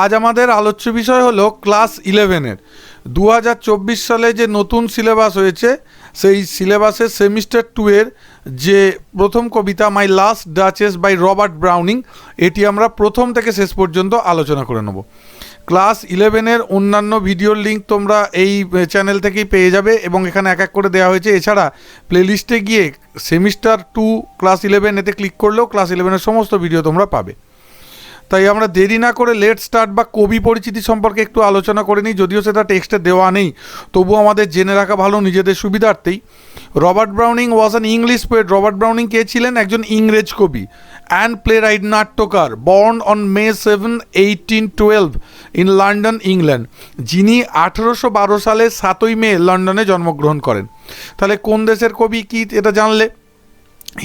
আজ আমাদের আলোচ্য বিষয় হলো ক্লাস ইলেভেনের। দু হাজার চব্বিশ সালে যে নতুন সিলেবাস হয়েছে, সেই সিলেবাসের সেমিস্টার টু এর যে প্রথম কবিতা, my last duchess by Robert Browning, এটি আমরা প্রথম থেকে শেষ পর্যন্ত আলোচনা করে নেব। ক্লাস ইলেভেনের অন্যান্য ভিডিওর লিঙ্ক তোমরা এই চ্যানেল থেকেই পেয়ে যাবে এবং এখানে এক এক করে দেওয়া হয়েছে। এছাড়া প্লেলিস্টে গিয়ে সেমিস্টার টু ক্লাস ইলেভেন এতে ক্লিক করলেও ক্লাস ইলেভেনের সমস্ত ভিডিও তোমরা পাবে। তাই আমরা দেরি না করে লেট স্টার্ট বা কবি পরিচিতি সম্পর্কে একটু আলোচনা করে নিই, যদিও সেটা টেক্সটে দেওয়া নেই। তবু আমাদের জেনে রাখা ভালো, নিজেদের সুবিধার্থেই। Robert Browning was an English poet Robert Browning কে ছিলেন? একজন ইংরেজ কবি অ্যান্ড প্লে রাইট নাট্যকার born on May seven eighteen twelve in London England যিনি আঠেরোশো বারো সালে সাতই মে লন্ডনে জন্মগ্রহণ করেন। তাহলে কোন দেশের কবি কি এটা জানলে?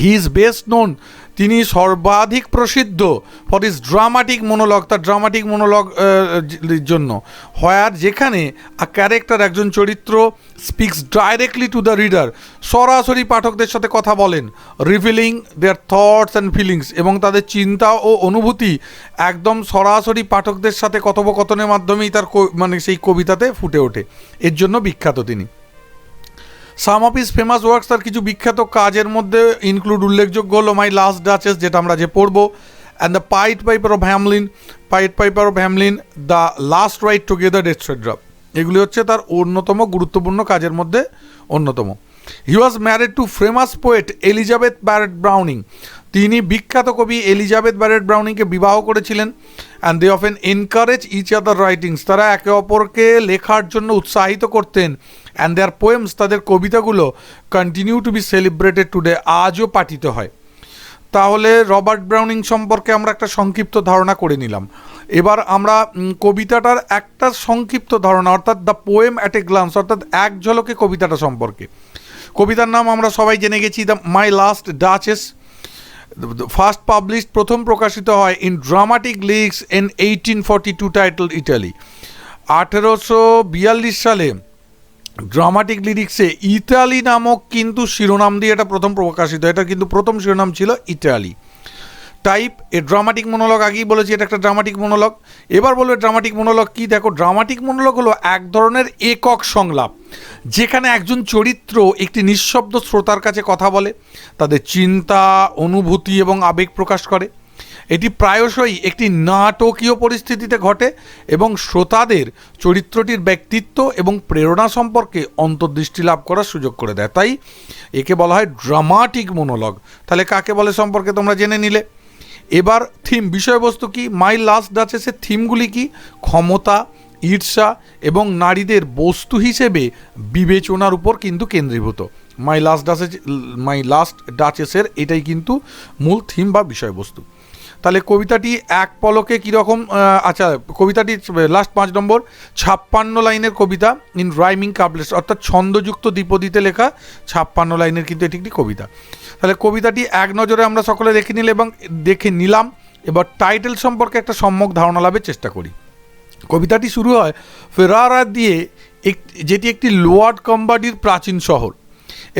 হি ইজ বেস্ট নোন তিনি সর্বাধিক প্রসিদ্ধ ফর ইস ড্রামাটিক মনোলগ তার ড্রামাটিক মনোলগ জন্য। হয়ার যেখানে আ ক্যারেক্টার একজন চরিত্র speaks directly to the reader সরাসরি পাঠকদের সাথে কথা বলেন revealing their thoughts and feelings এবং তাদের চিন্তা ও অনুভূতি একদম সরাসরি পাঠকদের সাথে কথোপকথনের মাধ্যমেই তার মানে সেই কবিতাতে ফুটে ওঠে। এর জন্য বিখ্যাত তিনি। Some of his famous works তার কিছু বিখ্যাত কাজের মধ্যে ইনক্লুড উল্লেখযোগ্য হলো মাই লাস্ট ডাচেস যেটা আমরা যে পড়ব and the pied piper of Hamelin pied piper of Hamelin the last ride together etcetera এগুলি হচ্ছে তার অন্যতম গুরুত্বপূর্ণ কাজের মধ্যে অন্যতম। He was married to famous poet Elizabeth Barrett Browning তিনি বিখ্যাত কবি এলিজাবেথ ব্যারেট ব্রাউনিংকে বিবাহ করেছিলেন and they often encourage each other writings তারা একে অপরকে লেখার জন্য উৎসাহিত করতেন। অ্যান্ড দেয়ার পোয়েমস তাদের কবিতাগুলো continue to be celebrated today আজও পাঠিত হয়। তাহলে রবার্ট ব্রাউনিং সম্পর্কে আমরা একটা সংক্ষিপ্ত ধারণা করে নিলাম। এবার আমরা কবিতাটার একটা সংক্ষিপ্ত ধারণা, অর্থাৎ the poem at a glance অর্থাৎ এক ঝলকে কবিতাটা সম্পর্কে। কবিতার নাম আমরা সবাই জেনে গেছি the my last duchess first published প্রথম প্রকাশিত হয় in dramatic lyrics in eighteen forty two title Italy আঠেরোশো বিয়াল্লিশ সালে ড্রামাটিক লিরিক্সে ইতালি নামক কিন্তু শিরোনাম দিয়ে এটা প্রথম প্রকাশিত, এটা কিন্তু প্রথম শিরোনাম ছিল Italy type a dramatic monologue আগেই বলেছি এটা একটা ড্রামাটিক মনোলগ এবার বলবে ড্রামাটিক মনোলগ কি? দেখো ড্রামাটিক মনোলগ হলো এক ধরনের একক সংলাপ, যেখানে একজন চরিত্র একটি নিঃশব্দ শ্রোতার কাছে কথা বলে, তাদের চিন্তা, অনুভূতি এবং আবেগ প্রকাশ করে। এটি প্রায়শই একটি নাটকীয় পরিস্থিতিতে ঘটে এবং শ্রোতাদের চরিত্রটির ব্যক্তিত্ব এবং প্রেরণা সম্পর্কে অন্তর্দৃষ্টি লাভ করার সুযোগ করে দেয়। তাই একে বলা হয় ড্রামাটিক মনোলগ। তাহলে কাকে বলে সম্পর্কে তোমরা জেনে নিলে? এবার থিম বিষয়বস্তু কি? মাই লাস্ট ডাচেসের থিমগুলি কি? ক্ষমতা, ঈর্ষা এবং নারীদের বস্তু হিসেবে বিবেচনার উপর কিন্তু কেন্দ্রীভূত। My last duchess my last ডাচেসের এটাই কিন্তু মূল থিম বা বিষয়বস্তু। তাহলে কবিতাটি এক পলকে কীরকম আচ্ছা কবিতাটি লাস্ট পাঁচ নম্বর, ছাপ্পান্ন লাইনের কবিতা ইন রাইমিং কাবলেস অর্থাৎ ছন্দযুক্ত দ্বিপদীতে লেখা ছাপ্পান্ন লাইনের কিন্তু এটি একটি কবিতা। তাহলে কবিতাটি এক নজরে আমরা সকলে দেখে নিলে এবং দেখে নিলাম, এবার টাইটেল সম্পর্কে একটা সম্যক ধারণা লাভের চেষ্টা করি। কবিতাটি শুরু হয়, ফেরারা দিয়ে এক, যেটি একটি লোয়ার্ড কম্বাডির প্রাচীন শহর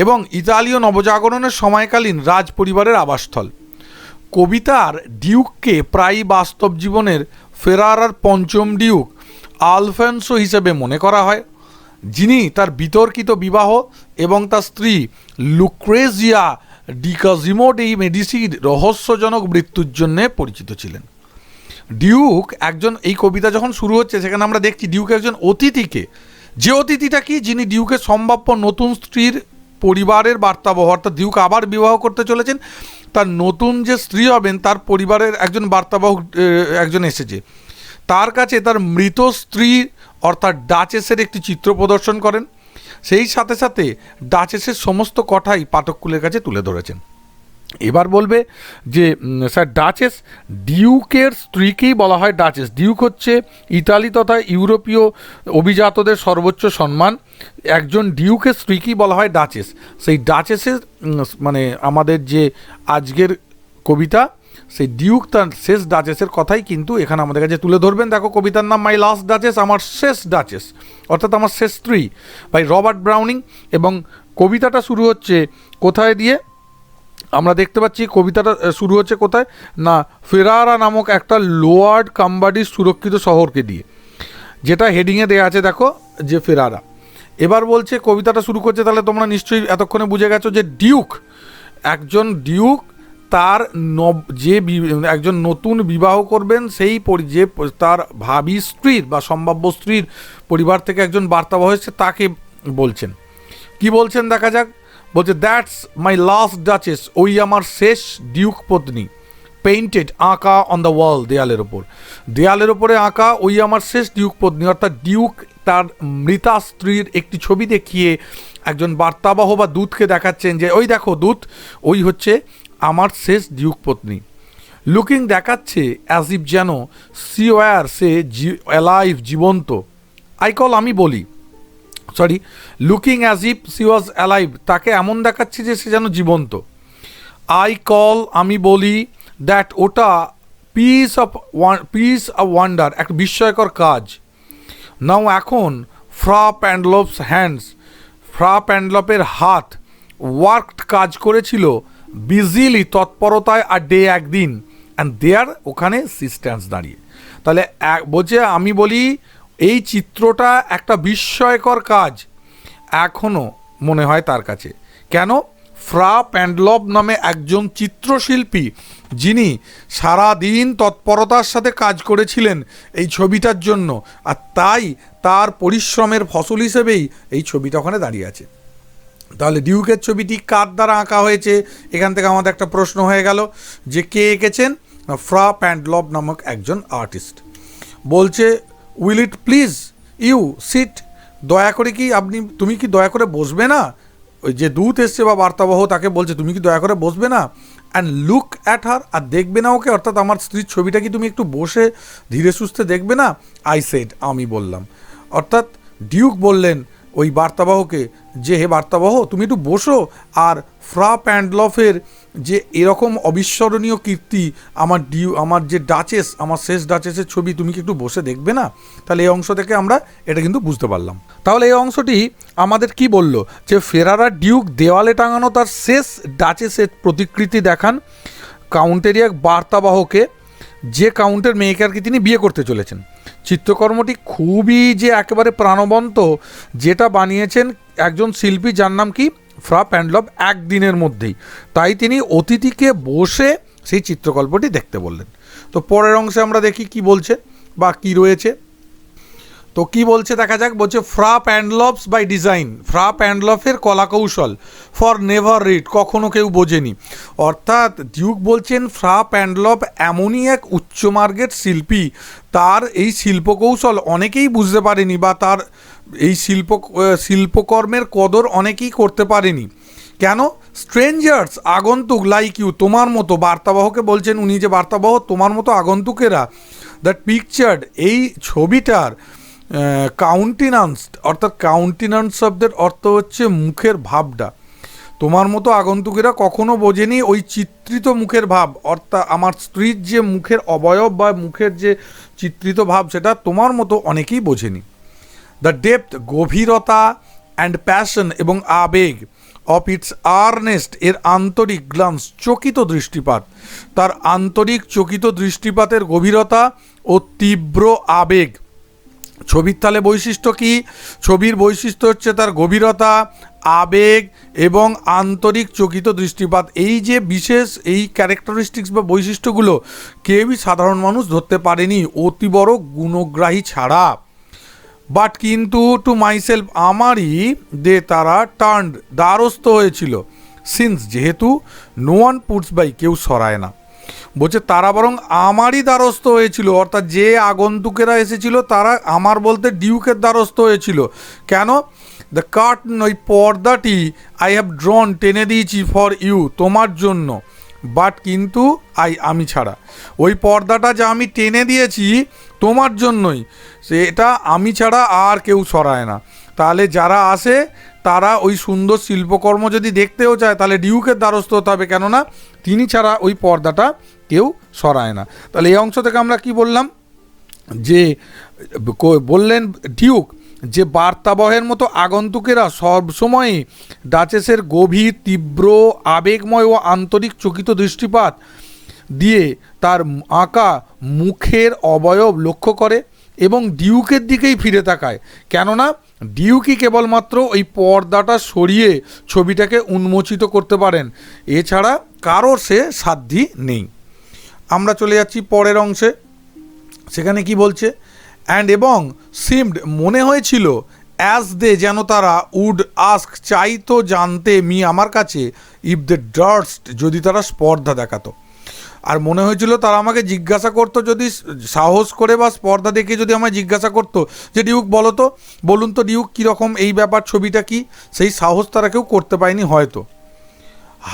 এবং ইতালীয় নবজাগরণের সময়কালীন রাজ পরিবারের আবাসস্থল। কবিতার ডিউককে প্রায়ই বাস্তব জীবনের ফেরারার পঞ্চম ডিউক আলফেন্সো হিসেবে মনে করা হয়। যিনি তার বিতর্কিত বিবাহ এবং তার স্ত্রী লুক্রেজিয়া ডিকাজিমোড এই মেডিসির রহস্যজনক মৃত্যুর জন্যে পরিচিত ছিলেন। ডিউক একজন, এই কবিতা যখন শুরু হচ্ছে, সেখানে আমরা দেখছি ডিউক একজন অতিথিকে। যে অতিথিটা কি? যিনি ডিউকের সম্ভাব্য নতুন স্ত্রীর পরিবারের বার্তাবহ অর্থাৎ ডিউক আবার বিবাহ করতে চলেছেন তার নতুন যে স্ত্রী হবেন তার পরিবারের একজন বার্তাবাহক এ, একজন এসেছে। তার কাছে তার মৃত স্ত্রী অর্থাৎ ডাচেসের একটি চিত্র প্রদর্শন করেন। সেই সাথে সাথে ডাচেসের সমস্ত কথাই পাঠককুলের কাছে তুলে ধরেছেন। এবার বলবে যে স্যার, ডাচেস ডিউকের স্ত্রীকেই বলা হয় ডাচেস। ডিউক হচ্ছে ইতালি তথা ইউরোপীয় অভিজাতদের সর্বোচ্চ সম্মান। একজন ডিউকের স্ত্রীকেই বলা হয় ডাচেস। সেই ডাচেসের মানে আমাদের যে আজকের কবিতা, সেই ডিউক তার শেষ ডাচেসের কথাই কিন্তু এখানে আমাদের কাছে তুলে ধরবেন। দেখো, কবিতার নাম, মাই লাস্ট ডাচেস আমার শেষ ডাচেস। অর্থাৎ আমার শেষ স্ত্রী বাই রবার্ট ব্রাউনিং। এবং কবিতাটা শুরু হচ্ছে কোথায় দিয়ে? আমরা দেখতে পাচ্ছি কবিতাটা শুরু হচ্ছে কোথায়? না, ফেরারা নামক একটা লোয়ার্ড কাম্বাডির সুরক্ষিত শহরকে দিয়ে, যেটা হেডিংয়ে দেওয়া আছে, দেখো, যে ফেরারা। এবার বলছে, কবিতাটা শুরু করছে, তাহলে তোমরা নিশ্চয়ই এতক্ষণে বুঝে গেছো যে ডিউক, একজন ডিউক তার নব, যে একজন নতুন বিবাহ করবেন, সেই যে তার ভাবি স্ত্রীর বা সম্ভাব্য স্ত্রীর পরিবার থেকে একজন বার্তাবহ এসেছে তাকে বলছেন। কি বলছেন, দেখা যাক। বলছে দ্যাটস মাই লাস্ট ডাচেস ওই আমার শেষ ডিউক পত্নী। পেইন্টেড আঁকা অন দ্য ওয়াল দেয়ালের ওপর। দেয়ালের ওপরে আঁকা ওই আমার শেষ ডিউক পত্নী, অর্থাৎ ডিউক তার মৃতা স্ত্রীর একটি ছবি দেখিয়ে একজন বার্তাবাহ বা দূতকে দেখাচ্ছেন যে, ওই দেখো দূত, ওই হচ্ছে আমার শেষ ডিউক পত্নী। লুকিং দেখাচ্ছে অ্যাজ ইফ যেন সি ওয়ার সে জি অ্যালাইভ জীবন্ত। আই কল আমি বলি। Sorry looking as if she was alive তাকে এমন দেখাচ্ছে যে সে যেন জীবন্ত। আই কল আমি বলি দ্যাট ওটা piece of one piece of wonder একটা বিস্ময়কর কাজ। নাও এখন ফ্রা প্যান্ডলপস হ্যান্ডস ফ্রা প্যান্ডলপের হাত ওয়ার্কড কাজ করেছিল বিজিলি তৎপরতায় আর ডে একদিন। অ্যান্ড দেয়ার ওখানে সিস্টেন্স দাঁড়িয়ে। তাহলে বলছে, আমি বলি এই চিত্রটা একটা বিস্ময়কর কাজ এখনও মনে হয় তার কাছে। কেন? ফ্রা প্যান্ডলব নামে একজন চিত্রশিল্পী, যিনি সারা দিন তৎপরতার সাথে কাজ করেছিলেন এই ছবিটার জন্য, আর তাই তার পরিশ্রমের ফসল হিসেবেই এই ছবিটা ওখানে দাঁড়িয়ে আছে। তাহলে ডিউকের ছবিটি কার দ্বারা আঁকা হয়েছে? এখান থেকে আমাদের একটা প্রশ্ন হয়ে গেল, যে কে এঁকেছেন? ফ্রা প্যান্ডলব নামক একজন আর্টিস্ট। বলছে will it please you sit? দয়া করে কি আপনি, তুমি কি দয়া করে বসবে না? ওই যে দূত এসছে বা বার্তাবহ তাকে বলছে, তুমি কি দয়া করে বসবে না? অ্যান্ড লুক অ্যাট হার আর দেখবে না ওকে, অর্থাৎ আমার স্ত্রীর ছবিটা কি তুমি একটু বসে ধীরে সুস্থে দেখবে না? আই সেড আমি বললাম। অর্থাৎ ডিউক বললেন ওই বার্তাবাহকে যে, হে বার্তাবাহ, তুমি একটু বসো আর ফ্রা প্যান্ডলফের যে এরকম অবিস্মরণীয় কীর্তি আমার ডিউ, আমার যে ডাচেস, আমার শেষ ডাচেসের ছবি, তুমি কি একটু বসে দেখবে না? তাহলে এই অংশ থেকে আমরা এটা কিন্তু বুঝতে পারলাম। তাহলে এই অংশটি আমাদের কি বলল? যে ফেরারা ডিউক দেওয়ালে টাঙানো তার শেষ ডাচেসের প্রতিকৃতি দেখান কাউন্টেরই এক বার্তাবাহকে। যে কাউন্টের মেয়েকে আর কি তিনি বিয়ে করতে চলেছেন। চিত্রকর্মটি খুবই যে একেবারে প্রাণবন্ত, যেটা বানিয়েছেন একজন শিল্পী যার নাম কি? ফ্রা প্যান্ডলভ একদিনের মধ্যেই। তাই তিনি অতিথিকে বসে সেই চিত্রকল্পটি দেখতে বললেন। তো পরের অংশে আমরা দেখি কি বলছে বা কি রয়েছে। তো কি বলছে দেখা যাক, বলছে Fra Pandolf's by design Fra প্যান্ডলফের কলাকৌশল ফর নেভার রিড কখনো কেউ বোঝেনি। অর্থাৎ ডিউক বলছেন ফ্রা প্যান্ডলফ এমনই এক উচ্চমার্গের শিল্পী, তার এই শিল্পকৌশল অনেকেই বুঝতে পারেনি বা তার এই শিল্প শিল্পকর্মের কদর অনেকেই করতে পারেনি। কেন? স্ট্রেঞ্জার্স আগন্তুক লাইক ইউ তোমার মতো, বার্তাবাহকে বলছেন উনি যে বার্তাবাহ, তোমার মতো আগন্তুকেরা দ্যাট পিকচার্ড এই ছবিটার কাউন্টিনান্স অর্থাৎ কাউন্টিনান্স শব্দের অর্থ হচ্ছে মুখের ভাবটা। তোমার মতো আগন্তুকেরা কখনো বোঝেনি ওই চিত্রিত মুখের ভাব, অর্থাৎ আমার স্ত্রীর যে মুখের অবয়ব বা মুখের যে চিত্রিত ভাব, সেটা তোমার মতো অনেকেই বোঝেনি। দ্য ডেপথ গভীরতা অ্যান্ড প্যাশন এবং আবেগ অফ ইটস আর্নেস্ট এর আন্তরিক গ্লান্স চকিত দৃষ্টিপাত। তার আন্তরিক, চকিত দৃষ্টিপাতের গভীরতা ও তীব্র আবেগ ছবির তালে বৈশিষ্ট্য কি? ছবির বৈশিষ্ট্য হচ্ছে তার গভীরতা, আবেগ এবং আন্তরিক চকিত দৃষ্টিপাত। এই যে বিশেষ এই ক্যারেক্টারিস্টিক্স বা বৈশিষ্ট্যগুলো কেউই সাধারণ মানুষ ধরতে পারেনি, অতি বড় গুণগ্রাহী ছাড়া। বাট কিন্তু টু মাইসেলফ আমারই দে তারা টার্ন দ্বারস্থ হয়েছিল। সিন্স যেহেতু নো ওয়ান পুটস বাই কেউ সরায় না। বলছে, তারা বরং আমারই দ্বারস্থ হয়েছিল। অর্থাৎ যে আগন্তুকেরা এসেছিল, তারা আমার বলতে ডিউকের দ্বারস্থ হয়েছিল। কেন? দ্য কার্ট ওই পর্দাটি আই হ্যাভ ড্রন টেনে দিয়েছি ফর ইউ তোমার জন্য। বাট কিন্তু আই আমি ছাড়া। ওই পর্দাটা যা আমি টেনে দিয়েছি, তোমার জন্যই। সেটা আমি ছাড়া আর কেউ সরায় না। তাহলে যারা আসে, তারা ওই সুন্দর শিল্পকর্ম যদি দেখতেও চায়, তাহলে ডিউকের দ্বারস্থ হতে হবে। কেননা, তিনি ছাড়া ওই পর্দাটা কেউ সরায় না। তাহলে এই অংশ থেকে আমরা কি বললাম? যে বললেন ডিউক, যে বার্তাবহের মতো আগন্তুকেরা সবসময়ই ডাচেসের গভীর, তীব্র, আবেগময় ও আন্তরিক চকিত দৃষ্টিপাত দিয়ে তার আঁকা মুখের অবয়ব লক্ষ্য করে এবং ডিউকের দিকেই ফিরে তাকায়। কেননা ডিউকই কেবলমাত্র ওই পর্দাটা সরিয়ে ছবিটাকে উন্মোচিত করতে পারেন। এছাড়া কারোর সে সাধ্যি নেই। আমরা চলে যাচ্ছি পরের অংশে। সেখানে কি বলছে? অ্যান্ড এবং সিমড মনে হয়েছিল অ্যাজ দে যেন তারা উড আস্ক চাইতো জানতে মি আমার কাছে ইফ দ্য ডার্স্ট যদি তারা স্পর্ধা দেখাতো। আর মনে হয়েছিল তারা আমাকে জিজ্ঞাসা করতো যদি সাহস করে বা স্পর্ধা দেখে যদি আমায় জিজ্ঞাসা করতো যে, ডিউক, বলো তো, বলুন তো ডিউক, কীরকম এই ব্যাপার, ছবিটা কি? সেই সাহস তারা কেউ করতে পায়নি হয়তো।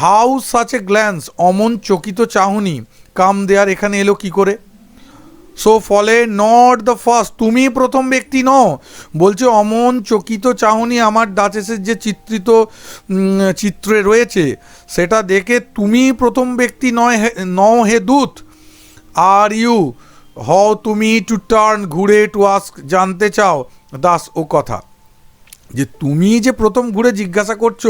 হাউ সাচ এ গ্ল্যান্স অমন চকিত চাহনি কাম দেয়ার এখানে এলো কি করে? সো ফলে নট দ্য ফার্স্ট তুমি প্রথম ব্যক্তি নও। বলছে, অমন চকিত চাহনি আমার ডাচেসের যে চিত্রিত চিত্রে রয়েছে, সেটা দেখে তুমি প্রথম ব্যক্তি নয় নও হে দূত। আর ইউ হও তুমি টু টার্ন ঘুরে টু আস্ক জানতে চাও। দাস ও কথা। যে তুমি যে প্রথম ঘুরে জিজ্ঞাসা করছ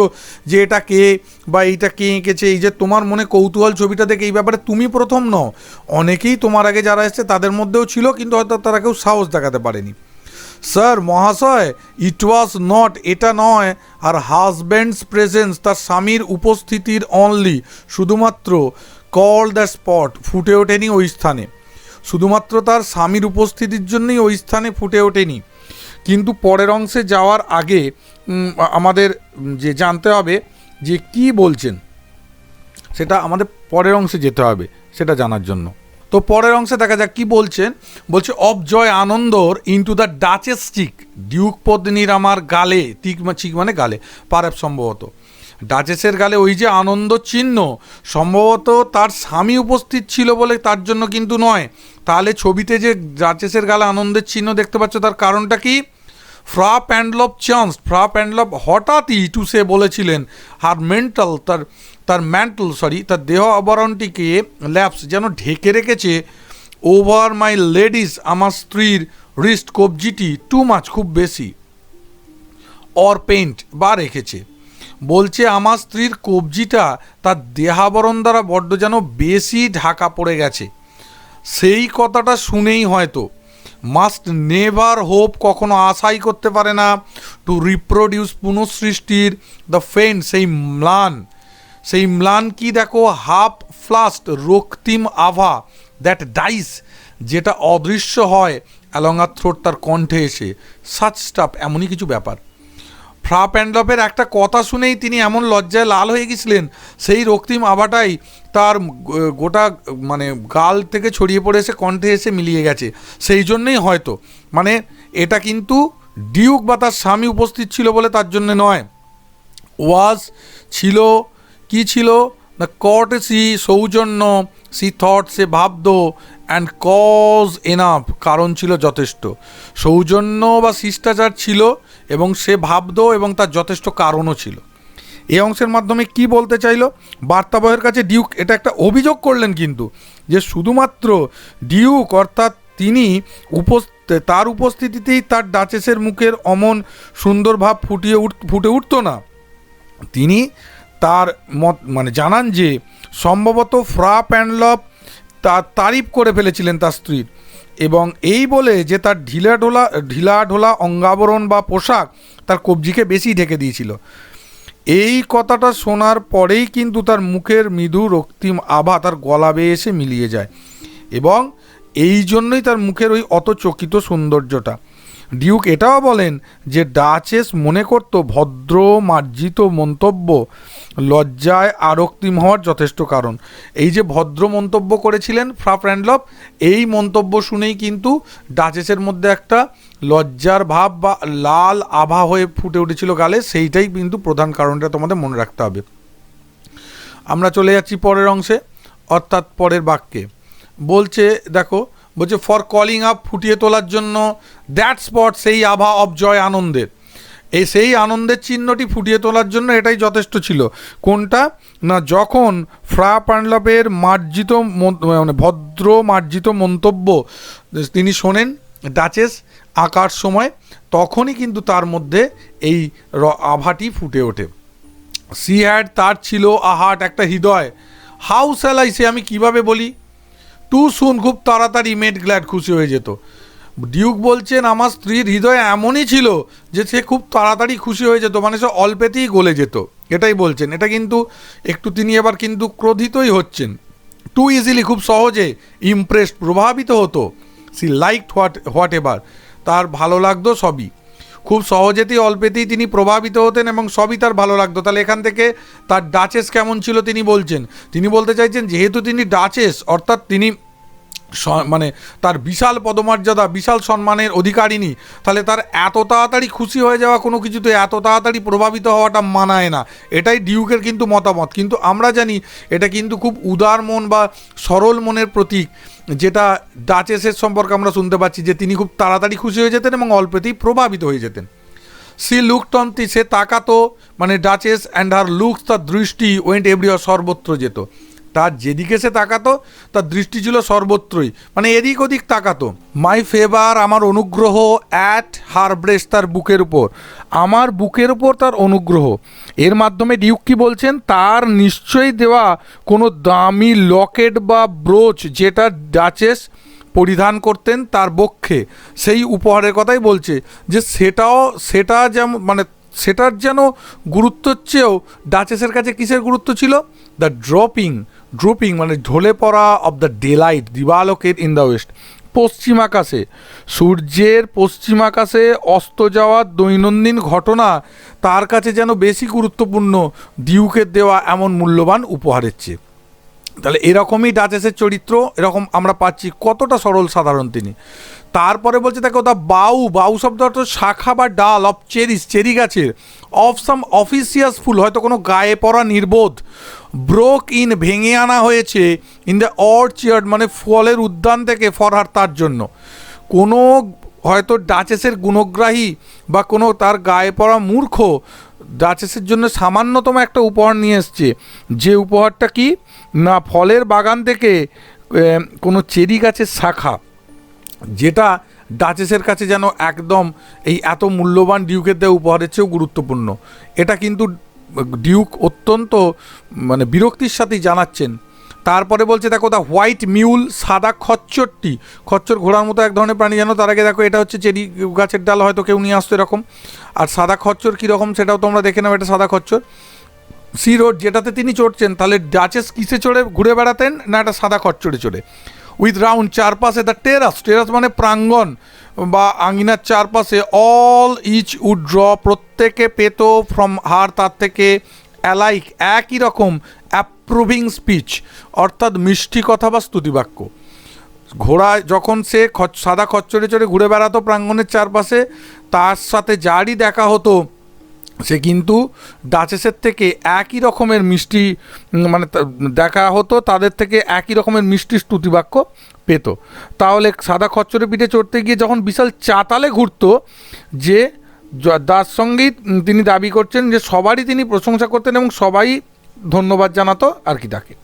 যে এটা কে বা এইটা কে এঁকেছে, এই যে তোমার মনে কৌতূহল ছবিটা দেখে এই ব্যাপারে তুমি প্রথম নও। অনেকেই তোমার আগে যারা এসছে তাদের মধ্যেও ছিল, কিন্তু হয়তো তারা কেউ সাহস দেখাতে পারেনি। স্যার, মহাশয় ইট ওয়াজ নট এটা নয়। আর হাজব্যান্ডস প্রেজেন্স তার স্বামীর উপস্থিতির অনলি শুধুমাত্র কল দ্য স্পট ফুটে ওঠেনি ওই স্থানে। শুধুমাত্র তার স্বামীর উপস্থিতির জন্যই ওই স্থানে ফুটে ওঠেনি। কিন্তু পরের অংশে যাওয়ার আগে আমাদের যে জানতে হবে যে কি বলছেন, সেটা আমাদের পরের অংশে যেতে হবে, সেটা জানার জন্য। তো পরের অংশে দেখা যাক কি বলছেন। বলছে, অব জয় আনন্দর into the duchess cheek duke পদ্মিনীর আমার গালে মা- চিক মানে গালে পারেপ সম্ভবত। ডাচেসের গালে ওই যে আনন্দ চিহ্ন, সম্ভবত তার স্বামী উপস্থিত ছিল বলে তার জন্য কিন্তু নয়। তাহলে ছবিতে যে ডাচেসের গালে আনন্দের চিহ্ন দেখতে পাচ্ছ, তার কারণটা কি? ফ্রা প্যান্ডলভ চান্স ফ্রা প্যান্ডলভ হঠাৎই টুসে বলেছিলেন, হার মেন্টাল, তার তার ম্যান্টল, সরি, তার দেহ আবরণটিকে ল্যাপস যেন ঢেকে রেখেছে। ওভার মাই লেডিস, আমার স্ত্রীর রিস্ট কবজিটি টু মাছ খুব বেশি। অর পেইন্ট, বা রেখেছে। বলছে, আমার স্ত্রীর কবজিটা তার দেহাবরণ দ্বারা বড্ড যেন বেশি ঢাকা পড়ে গেছে। সেই কথাটা শুনেই হয়তো মাস্ট নেভার হোপ কখনো আশাই করতে পারে না টু রিপ্রোডিউস পুনঃসৃষ্টির দ্য ফেন সেই ম্লান। সেই ম্লান কি দেখো? হাফ ফ্লাস্ট রক্তিম আভা দ্যাট ডাইস যেটা অদৃশ্য হয় অ্যালং আর থ্রোট তার কণ্ঠে এসে। সাচ স্টাফ এমনই কিছু ব্যাপার। ফ্রা প্যান্ডলপের একটা কথা শুনেই তিনি এমন লজ্জায় লাল হয়ে গেছিলেন। সেই রক্তিম আভাটাই তার গোটা মানে গাল থেকে ছড়িয়ে পড়ে এসে কণ্ঠে এসে মিলিয়ে গেছে। সেই জন্যই হয়তো। মানে এটা কিন্তু ডিউক বা তার স্বামী উপস্থিত ছিল বলে তার জন্য নয়। ওয়াজ ছিল, কি ছিল? না কর্টেসি সৌজন্য, সি থট, সে ভাবদ অ্যান্ড কজ এনাফ কারণ ছিল যথেষ্ট। সৌজন্য বা শিষ্টাচার ছিল এবং সে ভাবদ এবং তার যথেষ্ট কারণও ছিল। এই অংশের মাধ্যমে কি বলতে চাইলো? বার্তাবহের কাছে ডিউক এটা একটা অভিযোগ করলেন কিন্তু, যে শুধুমাত্র ডিউক অর্থাৎ তিনি উপস্থ, তার উপস্থিতিতেই তার ডাচেসের মুখের অমন সুন্দর ভাব ফুটিয়ে উঠ, ফুটে উঠতো না। তিনি তার মত মানে জানান যে, সম্ভবত ফ্রা প্যান্ডলপ তার তারিফ করে ফেলেছিলেন তার স্ত্রীর এবং এই বলে যে তার ঢিলা ঢোলা ঢিলা ঢোলা অঙ্গাবরণ বা পোশাক তার কবজিকে বেশি ঢেকে দিয়েছিল। এই কথাটা শোনার পরেই কিন্তু তার মুখের মৃদু রক্তিম আভা তার গলা বেয়ে এসে মিলিয়ে যায়। এবং এই জন্যই তার মুখের ওই অত চকিত সৌন্দর্যটা। ডিউক এটাও বলেন যে ডাচেস মনে করত ভদ্র, মার্জিত মন্তব্য লজ্জায় আরক্তিম হওয়ার যথেষ্ট কারণ। এই যে ভদ্র মন্তব্য করেছিলেন ফ্রা প্র্যান্ডলভ এই মন্তব্য শুনেই কিন্তু ডাচেসের মধ্যে একটা লজ্জার ভাব বা লাল আভা হয়ে ফুটে উঠেছিল গালে, সেইটাই কিন্তু প্রধান কারণটা তোমাদের মনে রাখতে হবে। আমরা চলে যাচ্ছি পরের অংশে, অর্থাৎ পরের বাক্যে। বলছে, দেখো, বলছে ফর কলিং আপ ফুটিয়ে তোলার জন্য দ্যাট স্পট সেই আভা অব জয় আনন্দের। এই সেই আনন্দের চিহ্নটি ফুটিয়ে তোলার জন্য এটাই যথেষ্ট ছিল। কোনটা? না, যখন ফ্রা পান্ডলাপের মার্জিত মন- ভদ্র মার্জিত মন্তব্য তিনি শোনেন ডাচেস আঁকার সময়, তখনই কিন্তু তার মধ্যে এই আভাটি ফুটে ওঠে। সি হ্যাড তার ছিল আহাট একটা হৃদয়। হাউ স্যালাইসে আমি কীভাবে বলি? টু সুন খুব তাড়াতাড়ি মেড গ্ল্যাড খুশি হয়ে যেত। ডিউক বলছেন, আমার স্ত্রীর হৃদয় এমনই ছিল যে সে খুব তাড়াতাড়ি খুশি হয়ে যেত মানে সে অল্পেতেই গলে যেত। এটাই বলছেন। এটা কিন্তু একটু তিনি এবার কিন্তু ক্রোধিতই হচ্ছেন। টু ইজিলি খুব সহজে ইমপ্রেসড প্রভাবিত হতো। She like what whatever তার ভালো লাগতো সবই। খুব সহজেতেই, অল্পেতেই তিনি প্রভাবিত হতেন এবং সবই তার ভালো লাগতো। তাহলে এখান থেকে তার ডাচেস কেমন ছিল তিনি বলছেন। তিনি বলতে চাইছেন, যেহেতু তিনি ডাচেস অর্থাৎ তিনি মানে তার বিশাল পদমর্যাদা, বিশাল সম্মানের অধিকারিণী, তাহলে তার এত তাড়াতাড়ি খুশি হয়ে যাওয়া কোনো কিছুতে এত তাড়াতাড়ি প্রভাবিত হওয়াটা মানায় না। এটাই ডিউকের কিন্তু মতামত। কিন্তু আমরা জানি এটা কিন্তু খুব উদার মন বা সরল মনের প্রতীক, যেটা ডাচেসের সম্পর্কে আমরা শুনতে পাচ্ছি যে তিনি খুব তাড়াতাড়ি খুশি হয়ে যেতেন এবং অল্পেতেই প্রভাবিত হয়ে যেতেন। সি লুকটন্তি সে তাকাতো মানে ডাচেস অ্যান্ড হার লুকস তার দৃষ্টি ওয়েন্ট এভরিওয়ার সর্বত্র যেত। তার যেদিকে সে তাকাতো, তার দৃষ্টি ছিল সর্বত্রই মানে এদিক ওদিক তাকাতো। মাই ফেভার আমার অনুগ্রহ অ্যাট হার ব্রেস্ট তার বুকের উপর। আমার বুকের উপর তার অনুগ্রহ। এর মাধ্যমে ডিউক কি বলছেন? তার নিশ্চয়ই দেওয়া কোনো দামি লকেট বা ব্রোচ যেটা ডাচেস পরিধান করতেন তার বক্ষে। সেই উপহারের কথাই বলছে যে সেটাও, সেটা যেমন মানে সেটার যেন গুরুত্বর চেয়েও ডাচেসের কাছে কিসের গুরুত্ব ছিল? দ্য ড্রপিং ড্রপিং মানে ঢলে পড়া অব দ্য ডেলাইট দিবালোকের ইন দ্য ওয়েস্ট পশ্চিম আকাশে। সূর্যের পশ্চিম আকাশে অস্ত যাওয়ার দৈনন্দিন ঘটনা তার কাছে যেন বেশি গুরুত্বপূর্ণ দিউকের দেওয়া এমন মূল্যবান উপহারের চেয়ে। তাহলে এরকমই ডাচেসের চরিত্র, এরকম আমরা পাচ্ছি কতটা সরল সাধারণ তিনি। তারপরে বলছে, দেখো, দা বাউ বাউ শব্দ অর্থ শাখা বা ডাল অফ চেরিস চেরি গাছের, অফ সাম অফিসিয়াস ফুল, হয়তো কোনো গায়ে পড়া নির্বোধ। ব্রোক ইন ভেঙে আনা হয়েছে ইন দ্য অর্চিয়ার্ড মানে ফলের উদ্যান থেকে ফরহার তার জন্য। কোনো হয়তো ডাচেসের গুণগ্রাহী বা কোনো তার গায়ে পড়া মূর্খ ডাচেসের জন্য সামান্যতম একটা উপহার নিয়ে এসছে। যে উপহারটা কি? না, ফলের বাগান থেকে কোনো চেরি গাছের শাখা। যেটা ডাচেসের কাছে যেন একদম এই এত মূল্যবান ডিউকের দেওয়া উপহারের চেয়েও গুরুত্বপূর্ণ। এটা কিন্তু ডিউক অত্যন্ত মানে বিরক্তির সাথেই জানাচ্ছেন। তারপরে বলছে, দেখো দা হোয়াইট মিউল সাদা খচ্চরটি। খচ্চর ঘোড়ার মতো এক ধরনের প্রাণী জানো? তার আগে দেখো, এটা হচ্ছে চেরি গাছের ডাল, হয়তো কেউ নিয়ে আসতো এরকম। আর সাদা খচ্চর কীরকম সেটাও তোমরা দেখে নাও, এটা সাদা খচ্চর। সি রোড, যেটাতে তিনি চড়ছেন, তাহলে ডাচেস কিসে চড়ে? ঘুরে বেড়াতেন না একটা সাদা খচ্চরে চড়ে? উইথ রাউন্ড চারপাশে দ্য টেরাস টেরাস মানে প্রাঙ্গণ বা আঙিনার চারপাশে অল ইচ উড ড্র প্রত্যেকে পেত ফ্রম হার তার থেকে অ্যালাইক একই রকম অ্যাপ্রুভিং স্পিচ অর্থাৎ মিষ্টি কথা বা স্তুতিবাক্য। ঘোড়ায় যখন সে সাদা খচ্চরে চড়ে ঘুরে বেড়াতো প্রাঙ্গণের চারপাশে, তার সাথে যারই দেখা হতো সে কিন্তু ডাচেসের থেকে একই রকমের মিষ্টি মানে দেখা হতো, তাদের থেকে একই রকমের মিষ্টি স্তুতিবাক্য পেত। তাহলে সাদা খচ্চরে পিঠে চড়তে গিয়ে যখন বিশাল চাতালে ঘুরত যে দাস তার সঙ্গেই তিনি দাবি করছেন যে সবারই তিনি প্রশংসা করতেন এবং সবাই ধন্যবাদ জানাতো আর কি তাকে।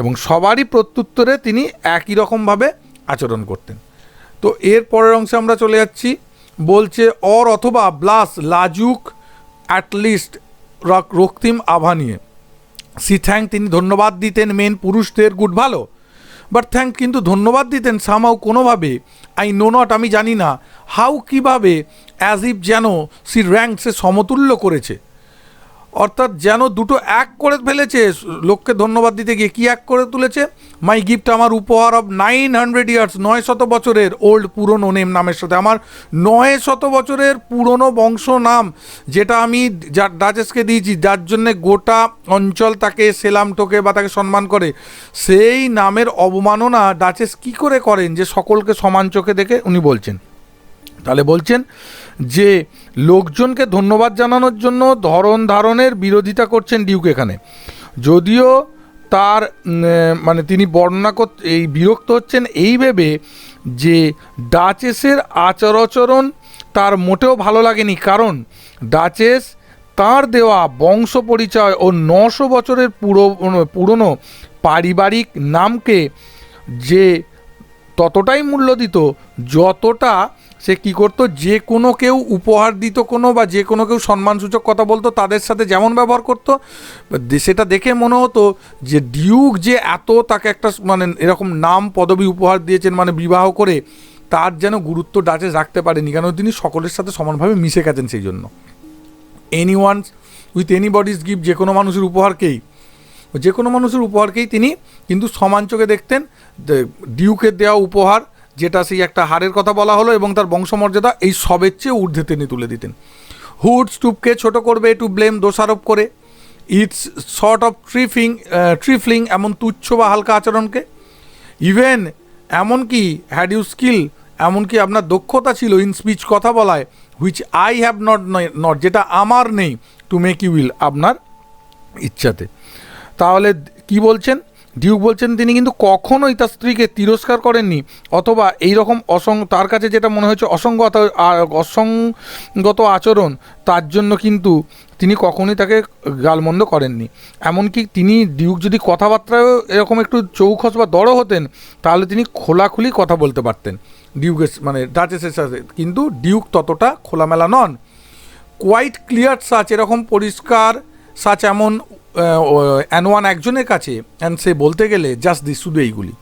এবং সবারই প্রত্যুত্তরে তিনি একই রকমভাবে আচরণ করতেন। তো এর পরের অংশে আমরা চলে যাচ্ছি। বলছে, অর অথবা ব্লাস লাজুক অ্যাটলিস্ট রক্তিম আভা নিয়ে। সি থ্যাংক তিনি ধন্যবাদ দিতেন মেন পুরুষদের গুড ভালো। বাট থ্যাংক কিন্তু ধন্যবাদ দিতেন সামাও কোনোভাবে আই নো নট আমি জানি না হাউ কীভাবে অ্যাজ ইফ যেন সি র্যাঙ্ক সে সমতুল্য করেছে। অর্থাৎ যেন দুটো এক করে ফেলেছে। লোককে ধন্যবাদ দিতে গিয়ে কি এক করে তুলেছে? মাই গিফট আমার উপহার অব নাইন হান্ড্রেড ইয়ার্স নয় শত বছরের ওল্ড পুরনো নেম নামের সাথে। আমার নয় শত বছরের পুরনো বংশ নাম, যেটা আমি যার ডাচেসকে দিয়েছি, যার জন্যে গোটা অঞ্চল তাকে সেলাম টোকে বা তাকে সম্মান করে। সেই নামের অবমাননা ডাচেস কি করে করেন? যে সকলকে সমান চোখে দেখে উনি বলছেন। তাহলে বলছেন যে লোকজনকে ধন্যবাদ জানানোর জন্য ধরন ধারণের বিরোধিতা করছেন ডিউক এখানে। যদিও তার মানে তিনি বর্ণনা কর, এই বিরক্ত হচ্ছেন এই ভেবে যে ডাচেসের আচার আচরণ তার মোটেও ভালো লাগেনি। কারণ ডাচেস তার দেওয়া বংশ পরিচয় ও নশো বছরের পুরো পুরনো পারিবারিক নামকে যে ততটাই মূল্য দিত, যতটা সে কি করতো? যে কোনো কেউ উপহার দিত কোনো বা যে কোনো কেউ সম্মানসূচক কথা বলতো, তাদের সাথে যেমন ব্যবহার করতো। সেটা দেখে মনে হতো যে ডিউক যে এত তাকে একটা মানে এরকম নাম পদবি উপহার দিয়েছেন মানে বিবাহ করে, তার যেন গুরুত্ব ডাচেস রাখতে পারেনি। কেন তিনি সকলের সাথে সমানভাবে মিশে গেছেন সেই জন্য। Anyone with anybody's gift যে কোনো মানুষের উপহারকেই, যে কোনো মানুষের উপহারকেই তিনি কিন্তু সমান চোখে দেখতেন। ডিউকের দেওয়া উপহার যেটা সেই একটা হারের কথা বলা হলো এবং তার বংশমর্যাদা এই সবের চেয়ে ঊর্ধ্বে তিনি তুলে দিতেন। হুড স্টুপকে ছোট করবে টু ব্লেম দোষারোপ করে। It's short of trifling trifling এমন তুচ্ছ বা হালকা আচরণকে। ইভেন এমনকি হ্যাড ইউ স্কিল এমনকি আপনার দক্ষতা ছিল ইন স্পিচ কথা বলায় which I have not not যেটা আমার নেই টু মেক ইউ উইল আপনার ইচ্ছাতে। তাহলে কি বলছেন? ডিউক বলছেন তিনি কিন্তু কখনোই তার স্ত্রীকে তিরস্কার করেননি, অথবা এই রকম অসং, তার কাছে যেটা মনে হয়েছে অসঙ্গত অসঙ্গত আচরণ, তার জন্য কিন্তু তিনি কখনোই তাকে গালমন্দ করেননি। এমনকি তিনি ডিউক যদি কথাবার্তায়ও এরকম একটু চৌখস বা দড়ো হতেন, তাহলে তিনি খোলাখুলি কথা বলতে পারতেন ডিউকের মানে ডাচেসের সাথে। কিন্তু ডিউক ততটা খোলামেলা নন। কোয়াইট ক্লিয়ার সাচ এরকম পরিষ্কার সাচ এমন অ্যান ওয়ান একজনের কাছে অ্যান্ড সে বলতে গেলে জাস্ট দি শুধু এইগুলি।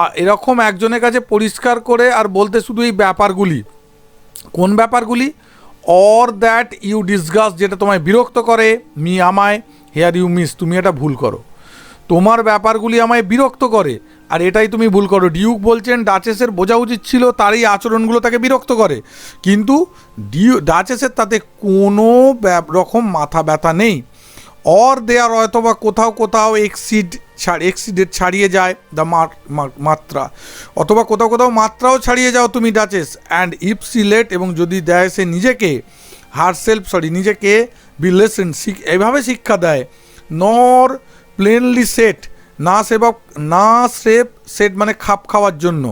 আর এরকম একজনের কাছে পরিষ্কার করে আর বলতে শুধু এই ব্যাপারগুলি। কোন ব্যাপারগুলি? অর দ্যাট ইউ ডিসগাস যেটা তোমায় বিরক্ত করে মি আমায় হেয়ার ইউ মিস তুমি এটা ভুল করো। তোমার ব্যাপারগুলি আমায় বিরক্ত করে, আর এটাই তুমি ভুল করো। ডিউক বলছেন ডাচেসের বোঝা উচিত ছিল তার এই আচরণগুলো তাকে বিরক্ত করে। কিন্তু ডিউ ডাচেসের তাতে কোনো রকম মাথা ব্যথা নেই। অর দেয়ার অথবা কোথাও কোথাও এক্সিড ছাড় এক্সিডেড ছাড়িয়ে যায় দ্য মাত্রা। অথবা কোথাও কোথাও মাত্রাও ছাড়িয়ে যাও তুমি duchess and if she let এবং যদি দেয় সে নিজেকে হার সেলফ সরি নিজেকে বি লেসেন এভাবে শিক্ষা দেয়। নর প্লেনলি সেট না সেবা না সেপ সেট মানে খাপ খাওয়ার জন্য।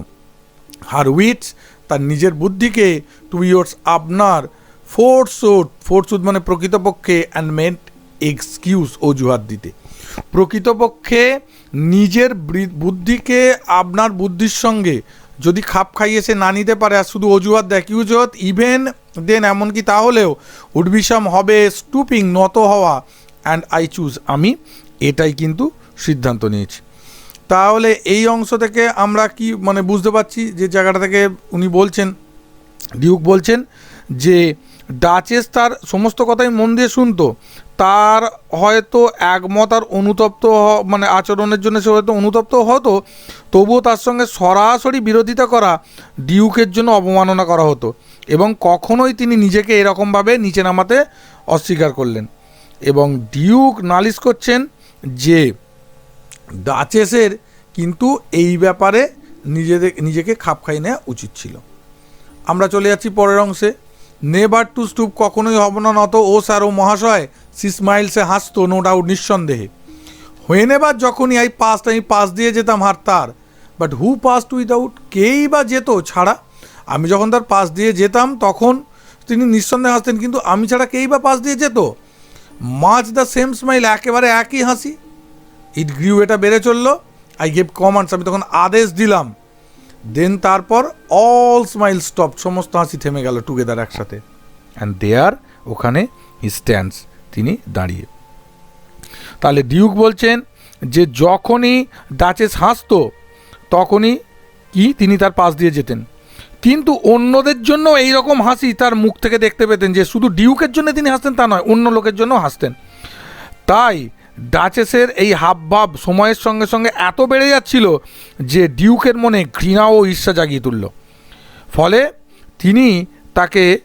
হার উইটস তার নিজের বুদ্ধিকে টু ইয়োর্স আপনার ফোর্সুট ফোর্সুট মানে প্রকৃতপক্ষে অ্যান্ড মেন্ট এক্সকিউজ অজুহাত দিতে। প্রকৃতপক্ষে নিজের বুদ্ধিকে আপনার বুদ্ধির সঙ্গে যদি খাপ খাইয়ে সে না নিতে পারে আর শুধু অজুহাত দেয়, কি অজুহাত? ইভেন দেন এমনকি তাহলেও উডবিসাম হবে স্টুপিং নত হওয়া। অ্যান্ড আই চুজ আমি এটাই কিন্তু সিদ্ধান্ত নিয়েছি। তাহলে এই অংশ থেকে আমরা কি মানে বুঝতে পারছি যে জায়গাটা থেকে উনি বলছেন, ডিউক বলছেন যে ডাচেস তার সমস্ত কথাই মন দিয়ে শুনতো। তার হয়তো একমত আর অনুতপ্ত মানে আচরণের জন্য সে হয়তো অনুতপ্ত হতো, তবুও তার সঙ্গে সরাসরি বিরোধিতা করা ডিউকের জন্য অবমাননা করা হতো এবং কখনোই তিনি নিজেকে এরকমভাবে নিচে নামাতে অস্বীকার করলেন। এবং ডিউক নালিশ করছেন যে, ডাচেসের কিন্তু এই ব্যাপারে নিজেদের নিজেকে খাপ খাইয়ে নেওয়া উচিত ছিল। আমরা চলে যাচ্ছি পরের অংশে। নেভার টু স্টুপ কখনোই হব না নত ও স্যার ও মহাশয়। সি স্মাইলসে হাসতো, নো ডাউট নিঃসন্দেহে। হয়ে নেবার যখনই আই পাস আমি পাস দিয়ে যেতাম হার তার। বাট হু পাস উইদাউট কেই বা যেত? ছাড়া আমি যখন তার পাস দিয়ে যেতাম, তখন তিনি নিঃসন্দেহে হাসতেন, কিন্তু আমি ছাড়া কেই বা পাস দিয়ে যেত? মাছ দ্য সেম স্মাইল একেবারে একই হাসি। ইট গ্রিউ এটা বেড়ে চলল। আই গেভ কমান্ডস আমি তখন আদেশ দিলাম। দেন তারপর অল স্মাইল স্টপ সমস্ত হাসি থেমে গেল টুগেদার একসাথে। অ্যান্ড দেয়ার ওখানে স্ট্যান্ডস তিনি দাঁড়িয়ে। তাহলে ডিউক বলছেন যে যখনই ডাচেস হাসতো, তখনই কি তিনি তার পাশ দিয়ে যেতেন। কিন্তু অন্যদের জন্য এই রকম হাসি তার মুখ থেকে দেখতে পেতেন যে শুধু ডিউকের জন্য তিনি হাসতেন, তা নয়, অন্য লোকের জন্য হাসতেন। তাই ডাচেসের এই হাবভাব সময়ের সঙ্গে সঙ্গে এত বেড়ে যাচ্ছিল যে ডিউকের মনে ঘৃণা ও ঈর্ষা জাগিয়ে তুলল। ফলে তিনি তাকে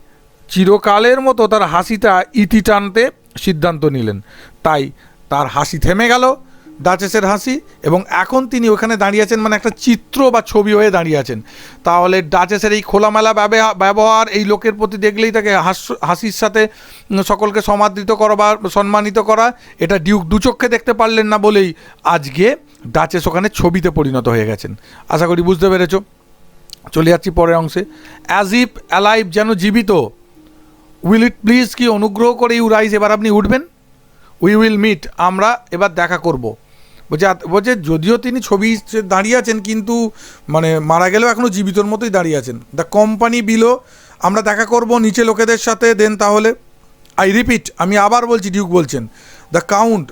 চিরকালের মতো তার হাসিটা ইতি টানতে সিদ্ধান্ত নিলেন। তাই তার হাসি থেমে গেল ডাচেসের হাসি এবং এখন তিনি ওখানে দাঁড়িয়ে আছেন মানে একটা চিত্র বা ছবি হয়ে দাঁড়িয়ে আছেন। তাহলে ডাচেসের এই খোলামেলা ব্যবহা- ব্যবহার এই লোকের প্রতি দেখলেই তাকে হাস হাসির সাথে সকলকে সমাদৃত করা বা সম্মানিত করা, এটা ডিউক দুচক্ষে দেখতে পারলেন না বলেই আজকে ডাচেস ওখানে ছবিতে পরিণত হয়ে গেছেন। আশা করি বুঝতে পেরেছ। চলে যাচ্ছি পরের অংশে। অ্যাজ ইফ অ্যালাইভ যেন জীবিত উইল ইট প্লিজ কি অনুগ্রহ করে ইউ রাইজ এবার আপনি উঠবেন? উই উইল মিট আমরা এবার দেখা করব। বলছে বলছে যদিও তিনি ছবি দাঁড়িয়ে আছেন, কিন্তু মানে মারা গেলেও এখনও জীবিতর মতোই দাঁড়িয়ে আছেন। দ্য কোম্পানি বিলো আমরা দেখা করব নিচে লোকেদের সাথে দেন তাহলে আই রিপিট আমি আবার বলছি ডিউক বলছেন দ্য কাউন্ট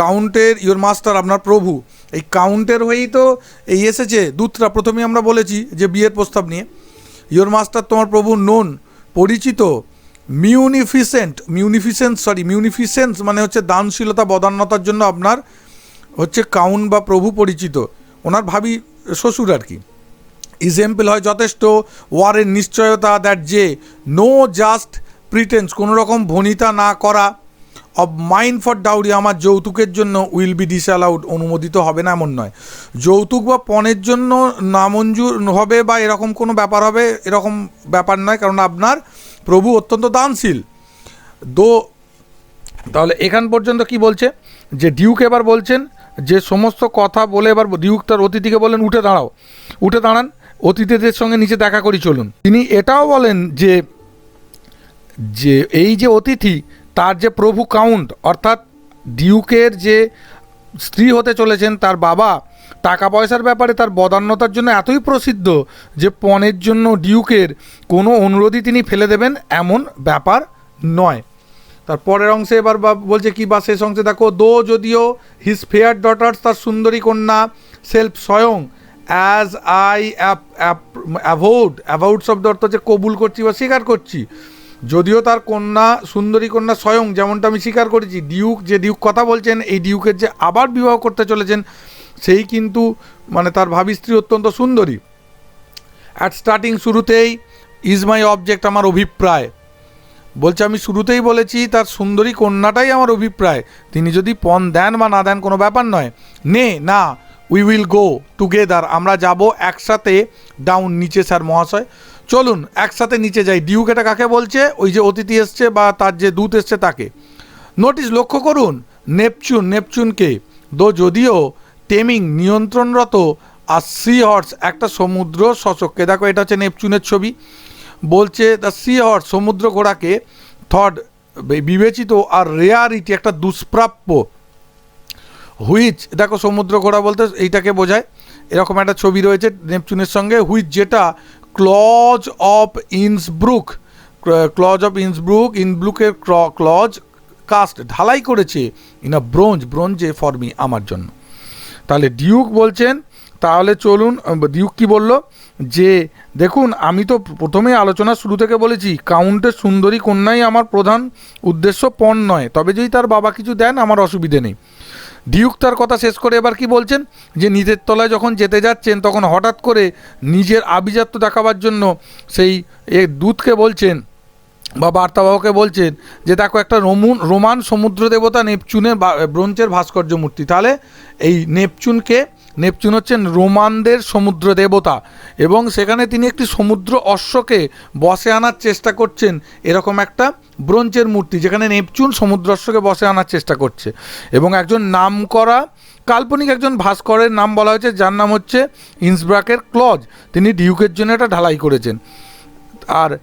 কাউন্টের ইওর মাস্টার আপনার প্রভু। এই কাউন্টের হয়েই তো এই এসেছে, দূতরা, প্রথমেই আমরা বলেছি যে বিয়ের প্রস্তাব নিয়ে ইওর মাস্টার তোমার প্রভু নোন পরিচিত মিউনিফিসেন্ট মিউনিফিসেন্স সরি মিউনিফিসেন্স মানে হচ্ছে দানশীলতা, বদান্যতার জন্য আপনার হচ্ছে কাউন বা প্রভু পরিচিত। ওনার ভাবি শ্বশুর আর কি। এক্সাম্পল হয় যথেষ্ট, ওয়ারের নিশ্চয়তা দ্যাট যে নো জাস্ট প্রিটেন্স কোনো রকম ভনিতা না করা অব মাইন্ড ফর ডাউরি আমার যৌতুকের জন্য উইল বি ডিসঅ্যালাউড অনুমোদিত হবে না এমন নয়। যৌতুক বা পণের জন্য নামঞ্জুর হবে বা এরকম কোনো ব্যাপার হবে, এরকম ব্যাপার নয়, কারণ আপনার প্রভু অত্যন্ত দানশীল। দো তাহলে এখান পর্যন্ত কি বলছে? যে ডিউক এবার বলছেন যে সমস্ত কথা বলে এবার ডিউক তার অতিথিকে বলেন, উঠে দাঁড়াও। উঠে দাঁড়ান, অতিথিদের সঙ্গে নিচে দেখা করি, চলুন। তিনি এটাও বলেন যে যে এই যে অতিথি, তার যে প্রভু কাউন্ট, অর্থাৎ ডিউকের যে স্ত্রী হতে চলেছেন, তার বাবা টাকা পয়সার ব্যাপারে তার বদান্যতার জন্য এতই প্রসিদ্ধ যে পণের জন্য ডিউকের কোনো অনুরোধই তিনি ফেলে দেবেন, এমন ব্যাপার নয়। তার পরের অংশে এবার বলছে কি বা শেষ অংশে দেখো, দো যদিও হিজ ফেয়ার ডটার্স তার সুন্দরী কন্যা সেলফ স্বয়ং অ্যাজ আই অ্যাভোড অ্যাভাউড শব্দ অর্থ হচ্ছে কবুল করছি বা স্বীকার করছি। যদিও তার কন্যা, সুন্দরী কন্যা স্বয়ং, যেমনটা আমি স্বীকার করেছি ডিউক যে ডিউক কথা বলছেন, এই ডিউকের যে আবার বিবাহ করতে চলেছেন, সেই কিন্তু মানে তার ভাবি স্ত্রী অত্যন্ত সুন্দরী। অ্যাট স্টার্টিং শুরুতেই ইজ মাই অবজেক্ট আমার অভিপ্রায়? বলছে, আমি শুরুতেই বলেছি, তার সুন্দরী কন্যাটাই আমার অভিপ্রায়। তিনি যদি পণ দেন বা না দেন কোনো ব্যাপার নয়। নে, না উই উইল গো টুগেদার আমরা যাব একসাথে ডাউন নিচে, স্যার মহাশয়। চলুন, একসাথে নিচে যাই। ডিউক এটা কাকে বলছে? ওই যে অতিথি এসছে বা তার যে দূত এসছে তাকে। নোটিস লক্ষ্য করুন, নেপচুন, নেপচুনকে। দো যদিও টেমিং, নিয়ন্ত্রণরত, আর সি হর্স একটা সমুদ্র শশককে দেখো, এটা হচ্ছে নেপচুনের ছবি। বলছে দ্য সি হর্স সমুদ্র ঘোড়াকে থর্ড বিবেচিত আর রেয়ারিটি একটা দুষ্প্রাপ্য। হুইচ দেখো সমুদ্র ঘোড়া বলতে এইটাকে বোঝায়। এরকম একটা ছবি রয়েছে নেপচুনের সঙ্গে হুইচ যেটা Claus of Innsbruck Claus of Innsbruck ইনব্রুকের Claus cast ঢালাই করেছে ইন আ ব্রোঞ্জ ব্রোঞ্জে ফর্মি আমার জন্য। তাহলে ডিউক বলছেন তাহলে চলুন দিউক কি বলল? যে, দেখুন, আমি তো প্রথমেই আলোচনা শুরু থেকে বলেছি, কাউন্টের সুন্দরী কন্যাই আমার প্রধান উদ্দেশ্য পণ নয়, তবে যদি তার বাবা কিছু দেন, আমার অসুবিধে নেই। ডিউক তার কথা শেষ করে এবার কি বলছেন? যে, নিজের তলায় যখন যেতে যাচ্ছেন, তখন হঠাৎ করে নিজের আভিজাত্য দেখাবার জন্য সেই এ দূতকে বলছেন বা বার্তাবাহকে বলছেন যে, দেখো, একটা রোমুন, রোমান সমুদ্র দেবতা নেপচুনের বা- ব্রোঞ্জের ভাস্কর্য মূর্তি তাহলে এই নেপচুনকে নেপচুন হচ্ছেন রোমানদের সমুদ্র দেবতা এবং সেখানে তিনি একটি সমুদ্র অশ্বকে বসে আনার চেষ্টা করছেন এরকম একটা ব্রোঞ্জের মূর্তি যেখানে নেপচুন সমুদ্র অশ্বকে বসে আনার চেষ্টা করছে এবং একজন নাম করা কাল্পনিক একজন ভাস্করের নাম বলা হয়েছে, যার নাম হচ্ছে ইন্সব্রাকের ক্লজ। তিনি ডিউকের জন্য এটা ঢালাই করেছেন। আর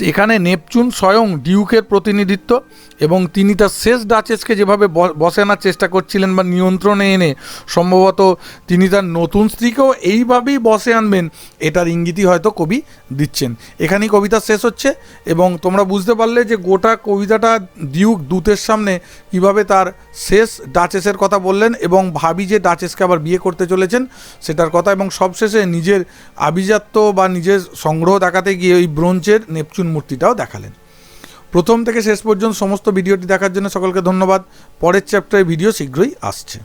এখানে নেপচুন স্বয়ং ডিউকের প্রতিনিধিত্ব এবং তিনি তার শেষ ডাচেসকে যেভাবে ব- বসে আনার চেষ্টা করছিলেন বা নিয়ন্ত্রণে এনে সম্ভবত তিনি তার নতুন স্ত্রীকেও এইভাবেই বসে আনবেন, এটার ইঙ্গিতই হয়তো কবি দিচ্ছেন। এখানেই কবিতা শেষ হচ্ছে এবং তোমরা বুঝতে পারলে যে গোটা কবিতাটা ডিউক দূতের সামনে কীভাবে তার শেষ ডাচেসের কথা বললেন এবং ভাবি যে ডাচেসকে আবার বিয়ে করতে চলেছেন সেটার কথা এবং সবশেষে নিজের আভিজাত্য বা নিজের সংগ্রহ দেখাতে গিয়ে ওই ব্রোঞ্জের নেপচুন মূর্তিটাও দেখালেন। প্রথম থেকে শেষ পর্যন্ত সমস্ত ভিডিওটি দেখার জন্য সকলকে ধন্যবাদ। পরের চ্যাপ্টারে ভিডিও শীঘ্রই আসছে।